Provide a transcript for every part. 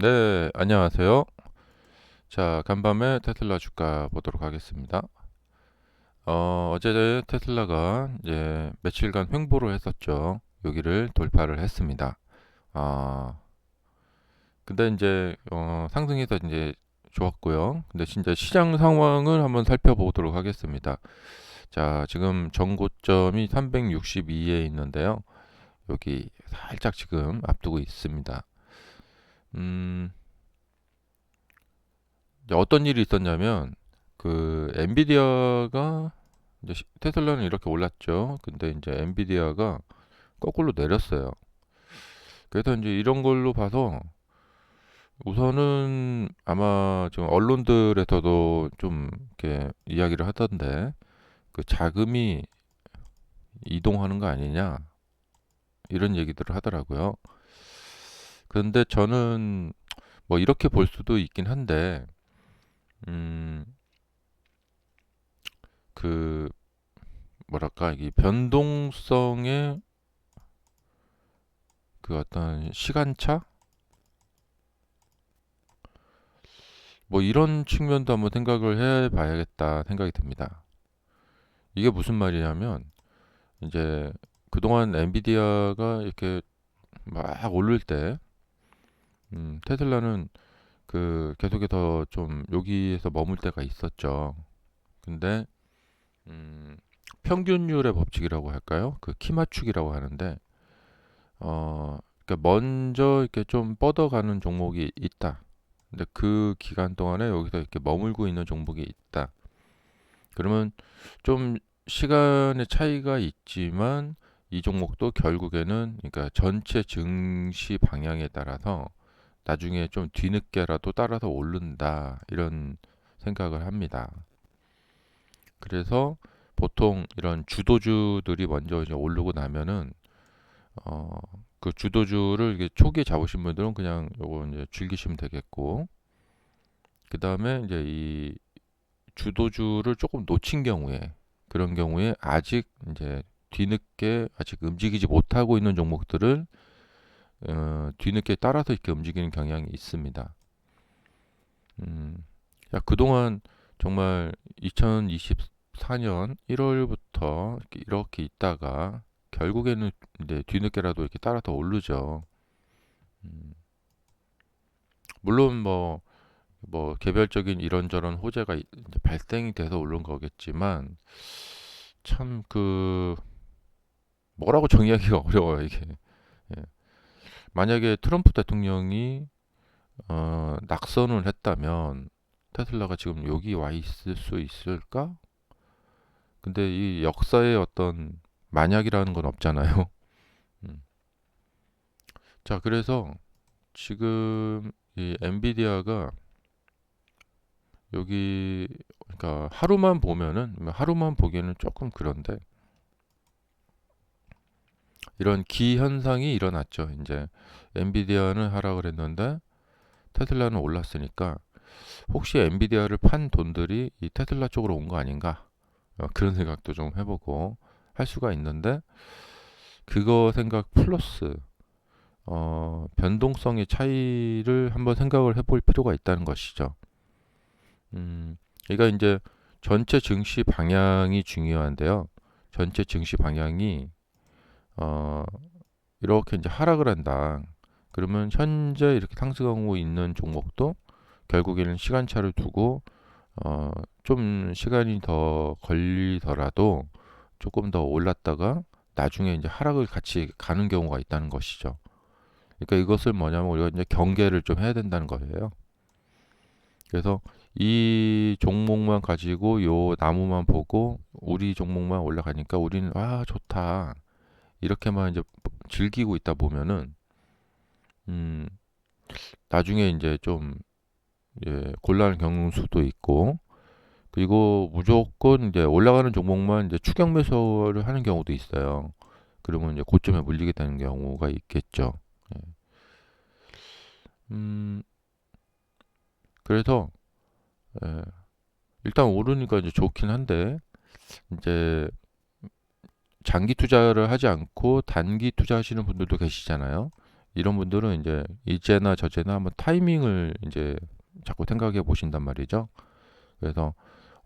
네, 안녕하세요. 자, 간밤에 테슬라 주가 보도록 하겠습니다. 어, 어제 테슬라가 이제 며칠간 횡보를 했었죠. 여기를 돌파를 했습니다. 아, 근데 이제 어, 상승해서 이제 좋았고요. 근데 진짜 시장 상황을 한번 살펴보도록 하겠습니다. 자, 지금 전고점이 362에 있는데요. 여기 살짝 지금 앞두고 있습니다. 음, 이제 어떤 일이 있었냐면 그 엔비디아가 이제 시- 테슬라는 이렇게 올랐죠. 근데 이제 엔비디아가 거꾸로 내렸어요. 그래서 이제 이런 걸로 봐서 우선은 아마 지금 언론들에서도 좀 이렇게 이야기를 하던데 그 자금이 이동하는 거 아니냐 이런 얘기들을 하더라고요. 그런데 저는 뭐 이렇게 볼 수도 있긴 한데 음, 그 뭐랄까 이 변동성의 그 어떤 시간차 뭐 이런 측면도 한번 생각을 해 봐야겠다 생각이 듭니다. 이게 무슨 말이냐면 이제 그동안 엔비디아가 이렇게 막 오를 때 음, 테슬라는 그 계속해서 좀 여기에서 머물 때가 있었죠. 근데 음, 평균율의 법칙이라고 할까요? 그 키 맞추기라고 하는데 어, 그러니까 먼저 이렇게 좀 뻗어가는 종목이 있다. 근데 그 기간 동안에 여기서 이렇게 머물고 있는 종목이 있다. 그러면 좀 시간의 차이가 있지만 이 종목도 결국에는 그러니까 전체 증시 방향에 따라서 나중에 좀 뒤늦게라도 따라서 오른다 이런 생각을 합니다. 그래서 보통 이런 주도주들이 먼저 이제 오르고 나면은 어, 그 주도주를 이게 초기에 잡으신 분들은 그냥 요거 이제 즐기시면 되겠고 그 다음에 이제 이 주도주를 조금 놓친 경우에 그런 경우에 아직 이제 뒤늦게 아직 움직이지 못하고 있는 종목들을 어, 뒤늦게 따라서 이렇게 움직이는 경향이 있습니다. 음, 야, 그동안 정말 2024년 1월부터 이렇게, 이렇게 있다가 결국에는 이제 뒤늦게라도 이렇게 따라서 오르죠. 음, 물론 뭐, 뭐 개별적인 이런저런 호재가 이- 이제 발생이 돼서 오른 거겠지만 참 그 뭐라고 정의하기가 어려워요, 이게. 예. 만약에 트럼프 대통령이 어, 낙선을 했다면 테슬라가 지금 여기 와 있을 수 있을까? 근데 이 역사의 어떤 만약이라는 건 없잖아요. 음. 자, 그래서 지금 이 엔비디아가 여기 그러니까 하루만 보면은 하루만 보기에는 조금 그런데 이런 기현상이 일어났죠. 이제 엔비디아는 하락을 했는데 테슬라는 올랐으니까 혹시 엔비디아를 판 돈들이 이 테슬라 쪽으로 온 거 아닌가? 어, 그런 생각도 좀 해보고 할 수가 있는데 그거 생각 플러스 어, 변동성의 차이를 한번 생각을 해볼 필요가 있다는 것이죠. 음, 그러니까 이제 전체 증시 방향이 중요한데요. 전체 증시 방향이 어, 이렇게 이제 하락을 한다. 그러면 현재 이렇게 상승하고 있는 종목도 결국에는 시간차를 두고 어, 좀 시간이 더 걸리더라도 조금 더 올랐다가 나중에 이제 하락을 같이 가는 경우가 있다는 것이죠. 그러니까 이것을 뭐냐면 우리가 이제 경계를 좀 해야 된다는 거예요. 그래서 이 종목만 가지고 요 나무만 보고 우리 종목만 올라가니까 우리는 아 좋다 이렇게만 이제 즐기고 있다 보면은 음 나중에 이제 좀 예, 곤란한 경우수도 있고 그리고 무조건 이제 올라가는 종목만 이제 추격 매수를 하는 경우도 있어요. 그러면 이제 고점에 물리게 되는 경우가 있겠죠. 예. 음, 그래서 예, 일단 오르니까 이제 좋긴 한데 이제 장기 투자를 하지 않고 단기 투자하시는 분들도 계시잖아요. 이런 분들은 이제 이제나 저제나 한번 타이밍을 이제 자꾸 생각해 보신단 말이죠. 그래서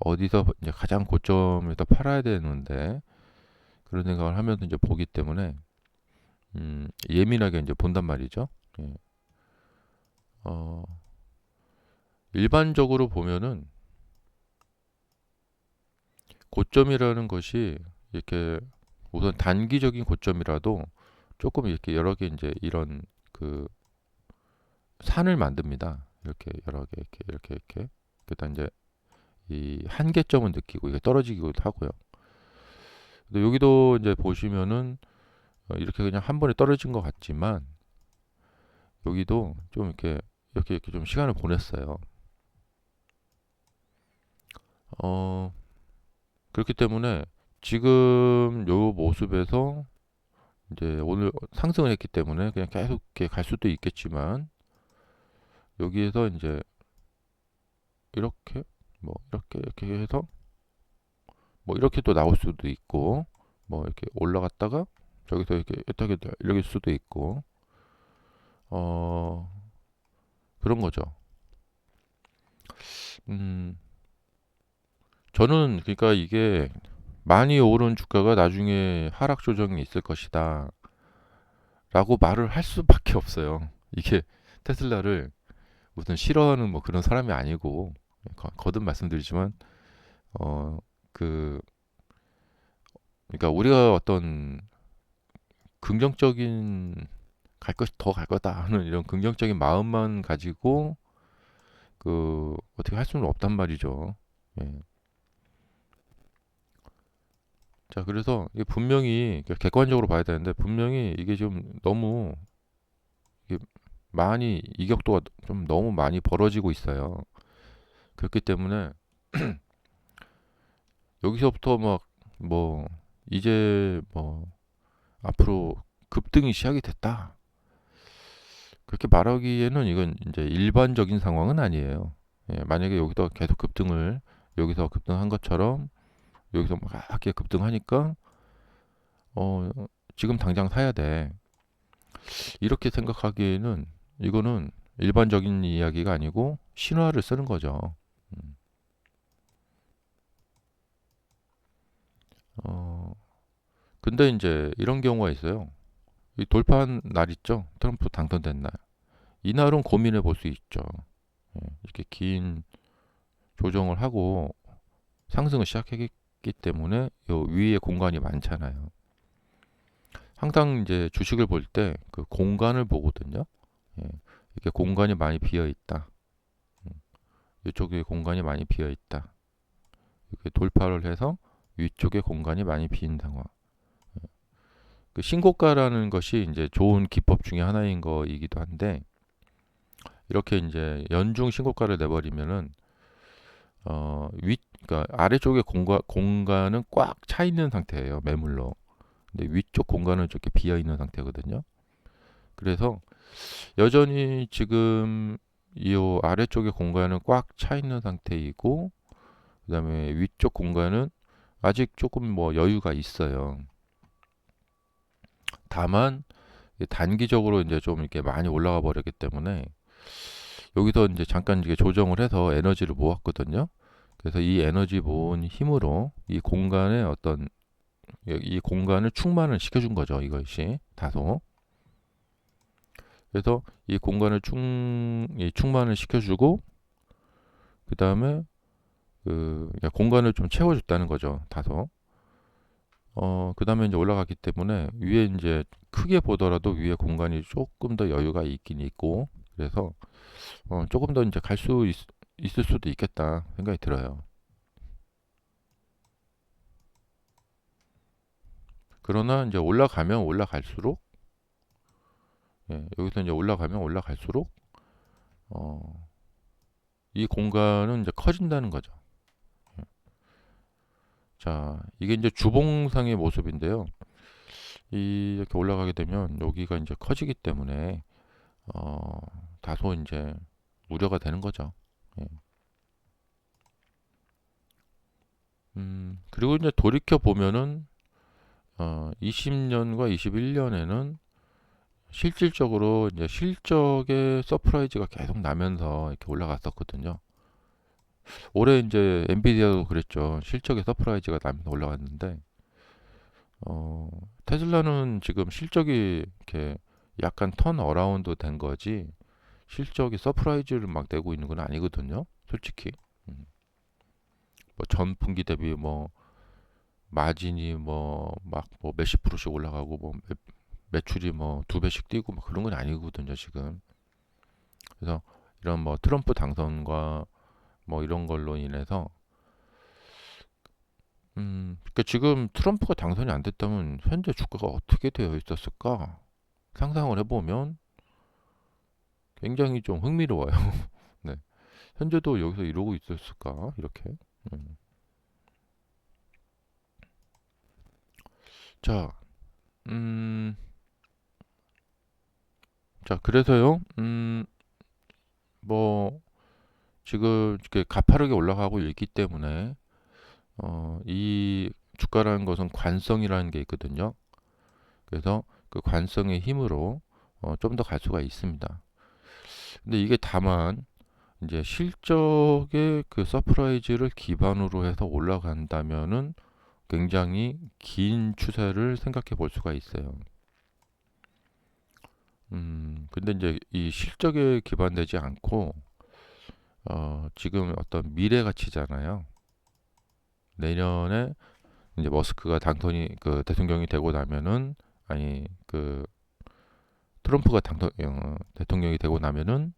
어디서 이제 가장 고점에서 팔아야 되는데 그런 생각을 하면서 이제 보기 때문에 음, 예민하게 이제 본단 말이죠. 예. 어, 일반적으로 보면은 고점이라는 것이 이렇게 우선 단기적인 고점이라도 조금 이렇게 여러 개 이제 이런 그 산을 만듭니다. 이렇게 여러 개 이렇게 이렇게 이렇게 그다음 이제 이 한계점은 느끼고 이게 떨어지기도 하고요. 근데 여기도 이제 보시면은 어, 이렇게 그냥 한 번에 떨어진 것 같지만 여기도 좀 이렇게 이렇게 이렇게 좀 시간을 보냈어요. 어 그렇기 때문에 지금 요 모습에서 이제 오늘 상승을 했기 때문에 그냥 계속 이렇게 갈 수도 있겠지만 여기에서 이제 이렇게 뭐 이렇게 이렇게 해서 뭐 이렇게 또 나올 수도 있고 뭐 이렇게 올라갔다가 저기서 이렇게 이렇게 이렇게 수도 있고 어 그런 거죠. 음 저는 그러니까 이게 많이 오른 주가가 나중에 하락 조정이 있을 것이다. 라고 말을 할 수밖에 없어요. 이게 테슬라를 무슨 싫어하는 뭐 그런 사람이 아니고 거- 거듭 말씀드리지만 어 그 그러니까 우리가 어떤 긍정적인 갈 것 더 갈 거다 하는 이런 긍정적인 마음만 가지고 그 어떻게 할 수는 없단 말이죠. 예. 자, 그래서 이게 분명히 객관적으로 봐야 되는데 분명히 이게 좀 너무 이게 많이 이격도가 좀 너무 많이 벌어지고 있어요. 그렇기 때문에 여기서부터 막 뭐 이제 뭐 앞으로 급등이 시작이 됐다. 그렇게 말하기에는 이건 이제 일반적인 상황은 아니에요. 예, 만약에 여기서 계속 급등을 여기서 급등한 것처럼 여기서 막 이렇게 급등하니까 어 지금 당장 사야 돼. 이렇게 생각하기에는 이거는 일반적인 이야기가 아니고 신화를 쓰는 거죠. 음. 어 근데 이제 이런 경우가 있어요. 이 돌파한 날 있죠. 트럼프 당선된 날. 이날은 고민해 볼 수 있죠. 예, 이렇게 긴 조정을 하고 상승을 시작했기 때문에 요 위에 공간이 많잖아요. 항상 이제 주식을 볼 때 그 공간을 보거든요. 예, 이렇게 공간이 많이 비어 있다. 음, 이쪽에 공간이 많이 비어 있다. 이렇게 돌파를 해서 위쪽에 공간이 많이 빈 상황. 예. 그 신고가라는 것이 이제 좋은 기법 중에 하나인 거이기도 한데 이렇게 이제 연중 신고가를 내버리면은 어, 위, 그러니까 아래쪽에 공간, 공간은 꽉 차 있는 상태예요. 매물로. 근데 위쪽 공간은 이렇게 비어 있는 상태거든요. 그래서 여전히 지금 이 아래쪽의 공간은 꽉 차 있는 상태이고 그다음에 위쪽 공간은 아직 조금 뭐 여유가 있어요. 다만 단기적으로 이제 좀 이렇게 많이 올라가 버렸기 때문에 여기서 이제 잠깐 이제 조정을 해서 에너지를 모았거든요. 그래서 이 에너지 모은 힘으로 이 공간의 어떤 이 공간을 충만을 시켜준 거죠. 이것이 다소. 그래서 이 공간을 충, 이 충만을 시켜주고 그 다음에 그 공간을 좀 채워줬다는 거죠. 다소. 어, 그 다음에 이제 올라갔기 때문에 위에 이제 크게 보더라도 위에 공간이 조금 더 여유가 있긴 있고 그래서 어, 조금 더 이제 갈 수 있을 수도 있겠다 생각이 들어요. 그러나 이제 올라가면 올라갈수록 예, 여기서 이제 올라가면 올라갈수록 어, 이 공간은 이제 커진다는 거죠. 예. 자, 이게 이제 주봉상의 모습인데요. 이 이렇게 올라가게 되면 여기가 이제 커지기 때문에 어, 다소 이제 우려가 되는 거죠. 예. 음, 그리고 이제 돌이켜 보면은 어, 20년과 21년에는 실질적으로 이제 실적의 서프라이즈가 계속 나면서 이렇게 올라갔었거든요. 올해 이제 엔비디아도 그랬죠. 실적의 서프라이즈가 나면서 올라갔는데 어, 테슬라는 지금 실적이 이렇게 약간 턴 어라운드 된 거지 실적이 서프라이즈를 막 내고 있는 건 아니거든요. 솔직히. 음. 뭐 전 분기 대비 뭐 마진이 뭐 막 뭐 몇십 프로씩 올라가고 뭐 매, 매출이 뭐 두 배씩 뛰고 뭐 그런 건 아니거든요, 지금. 그래서 이런 뭐 트럼프 당선과 뭐 이런 걸로 인해서 음, 그러니까 지금 트럼프가 당선이 안 됐다면 현재 주가가 어떻게 되어 있었을까? 상상을 해보면 굉장히 좀 흥미로워요. 네. 현재도 여기서 이러고 있었을까? 이렇게. 음. 자, 음, 자, 그래서요, 음, 뭐, 지금 이렇게 가파르게 올라가고 있기 때문에, 어, 이 주가라는 것은 관성이라는 게 있거든요. 그래서 그 관성의 힘으로 어, 좀 더 갈 수가 있습니다. 근데 이게 다만 이제 실적의 그 서프라이즈를 기반으로 해서 올라간다면은 굉장히 긴 추세를 생각해 볼 수가 있어요. 음, 근데 이제 이 실적에 기반되지 않고 어, 지금 어떤 미래 가치잖아요. 내년에 이제 머스크가 당선이 그 대통령이 되고 나면은 아니 그 트럼프가 당선 어, 대통령이 되고 나면은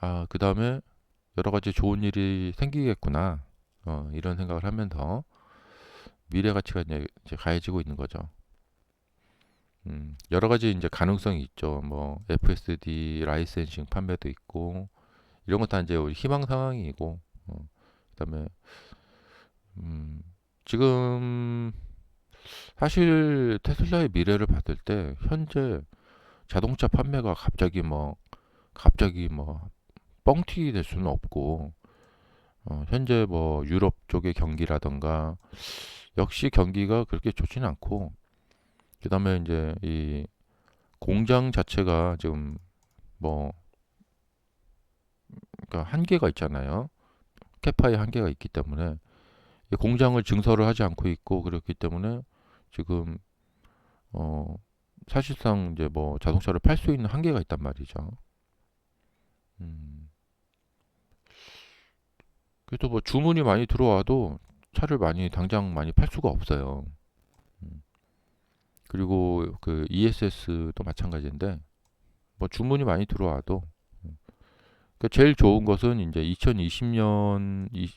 아 그 다음에 여러 가지 좋은 일이 생기겠구나 어, 이런 생각을 하면서 미래 가치가 이제, 이제 가해지고 있는 거죠. 음, 여러 가지 이제 가능성이 있죠. 뭐 FSD 라이센싱 판매도 있고 이런 것도 이제 우리 희망 상황이고 어, 그다음에 음, 지금 사실 테슬라의 미래를 봤을 때 현재 자동차 판매가 갑자기 뭐 갑자기 뭐 뻥튀기 될 수는 없고 어, 현재 뭐 유럽 쪽의 경기라던가 역시 경기가 그렇게 좋지는 않고 그다음에 이제 이 공장 자체가 지금 뭐 그러니까 한계가 있잖아요. 캐파의 한계가 있기 때문에 공장을 증설을 하지 않고 있고 그렇기 때문에 지금 어 사실상 이제 뭐 자동차를 팔 수 있는 한계가 있단 말이죠. 음. 그래서 뭐 주문이 많이 들어와도 차를 많이 당장 많이 팔 수가 없어요. 음. 그리고 그 ESS도 마찬가지인데 뭐 주문이 많이 들어와도 그 제일 좋은 것은 이제 2020년 이,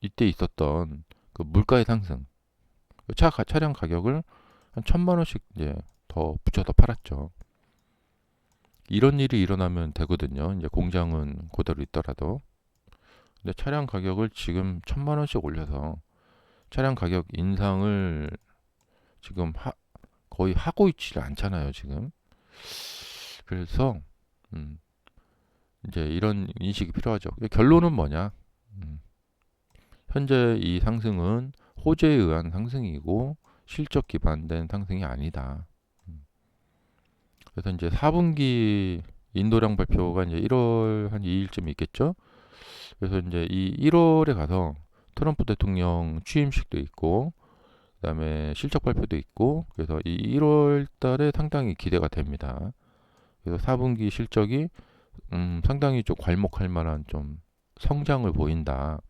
이때 있었던 그 물가의 상승 그차 차량 가격을 한 천만 원씩 이제 더 붙여서 팔았죠. 이런 일이 일어나면 되거든요. 이제 공장은 그대로 있더라도. 근데 차량 가격을 지금 천만 원씩 올려서 차량 가격 인상을 지금 하, 거의 하고 있지를 않잖아요, 지금. 그래서 음, 이제 이런 인식이 필요하죠. 결론은 뭐냐? 음, 현재 이 상승은 호재에 의한 상승이고 실적 기반된 상승이 아니다. 음. 그래서 이제 4분기 인도량 발표가 이제 1월 한 2일쯤 있겠죠. 그래서 이제 이 1월에 가서 트럼프 대통령 취임식도 있고 그다음에 실적 발표도 있고 그래서 이 1월 달에 상당히 기대가 됩니다. 그래서 4분기 실적이 음, 상당히 좀 괄목할 만한 좀 성장을 보인다.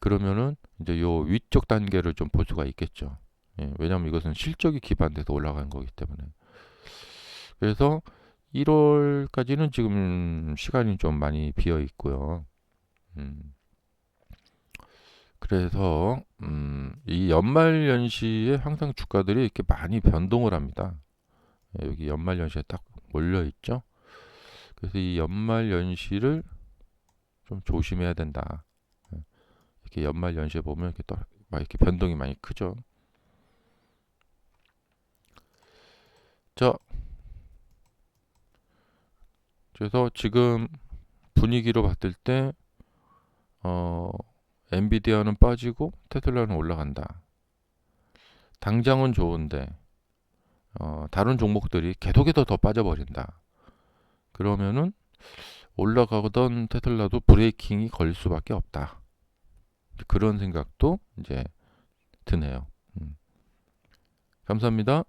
그러면은 이제 요 위쪽 단계를 좀 볼 수가 있겠죠. 예, 왜냐하면 이것은 실적이 기반돼서 올라간 거기 때문에. 그래서 1월까지는 지금 시간이 좀 많이 비어 있고요. 음. 그래서 음, 이 연말 연시에 항상 주가들이 이렇게 많이 변동을 합니다. 예, 여기 연말 연시에 딱 몰려 있죠. 그래서 이 연말 연시를 좀 조심해야 된다. 이렇게 연말 연시에 보면 이렇게 또 막 이렇게 변동이 많이 크죠. 자, 그래서 지금 분위기로 봤을 때 어, 엔비디아는 빠지고 테슬라는 올라간다. 당장은 좋은데 어, 다른 종목들이 계속해서 더 빠져버린다. 그러면은 올라가던 테슬라도 브레이킹이 걸릴 수밖에 없다. 그런 생각도 이제 드네요. 음. 감사합니다.